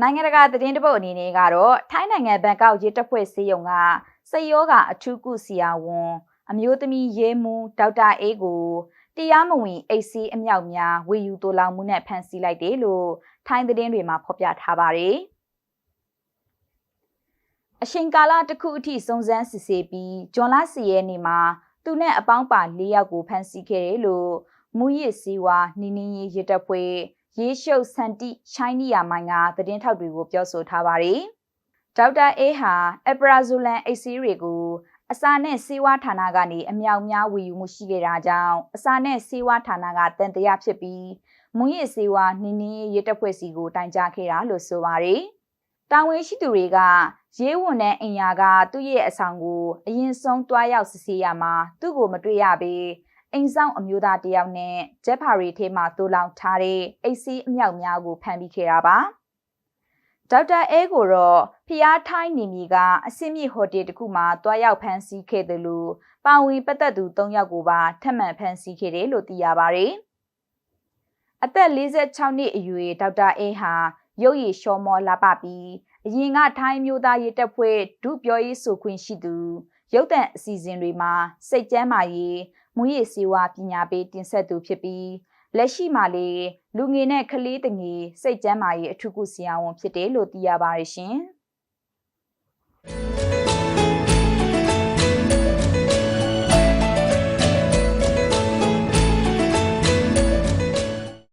နိုင်ငံတကာသတင်းတပုတ်အနေနဲ့ကတော့ထိုင်းနိုင်ငံဘန်ကောက်ရေတပ်ဖွဲ့စေယုံကစိတ်ယောဂအထူးကုဆရာဝန်အမျိုးသမီးရဲမူဒေါက်တာအေးကိုတရားမဝင်အိတ်စီးအမြောက်များဝေယူတိုးလောင်မှုနဲ့ဖမ်းဆီးလိုက်တယ်လို့ထိုင်းသတင်းတွေမှာဖော်ပြထားပါတယ်။အရှင်ကာလတစ်ခုအထိစုံစမ်းစစ်ဆေးပြီးဂျွန်လာစီရဲ့နေမှာသူနဲ့အပေါင်းပါ၄ယောက်ကိုဖမ်းဆီးခဲ့တယ်လို့မူရစ်စီဝါနီနီရီရတပ်ဖွဲ့ ရေရှုပ်စန်တီရှိုင်းနီယာမိုင်ကသတင်းထောက်တွေကိုပြောဆိုထားပါတယ်။ဒေါက်တာအေးဟာအပရာဇိုလန်အိတ်စီးတွေကိုအစာနဲ့ဆေးဝါးဌာနကနေအမြောက်များဝေယူမှုရှိခဲ့တာကြောင့်အစာနဲ့ဆေးဝါးဌာနကတန်တရားဖြစ်ပြီးမွန်ရစ်ဆေးဝါးနင်းနင်းရဲတပ်ဖွဲ့စီကိုတိုင်ကြားခဲ့တာလို့ဆိုပါတယ်။တာဝန်ရှိသူတွေကရေးဝန်နဲ့အင်ယာကသူ့ရဲ့အဆောင်ကိုအရင်ဆုံးတွားရောက်စစ်ဆေးရမှာသူ့ကိုမတွေ့ရပေ အိမ်ဆောင်အမျိုးသားတယောက်နဲ့ဂျက်ဖာရီထဲမှာတိုးလောင်ထားတဲ့အိတ်စီးအမြောက်များကိုဖမ်းပြီးခဲ့တာပါ။ဒေါက်တာအဲကိုတော့ဖျားထိုင်းနေမီကအစင်းမြစ်ဟိုတယ်တစ်ခုမှာတွားရောက်ဖမ်းဆီးခဲ့တယ်လို့ပါဝင်ပတ်သက်သူ၃ယောက်ကိုပါထပ်မံဖမ်းဆီးခဲ့တယ်လို့သိရပါဗျ။အသက်46နှစ်အရွယ်ဒေါက်တာအဲဟာရုပ်ရည်ရှောမောလာပပြီးအရင်ကထိုင်းမျိုးသားရေးတပ်ဖွဲ့ဒုပြောရေးဆိုခွင့်ရှိသူရုပ်တံအစီအစဉ်တွေမှာစိတ်ကျမ်းမာရေး မူရည်စေဝါပညာပေးတင်ဆက်သူဖြစ်ပြီးလက်ရှိမှာလေလူငယ်နဲ့ကလေးတငယ်စိတ်ကျမ်းမာရေးအထူးကုဆရာဝန်ဖြစ်တယ်လို့သိရပါတယ်ရှင်။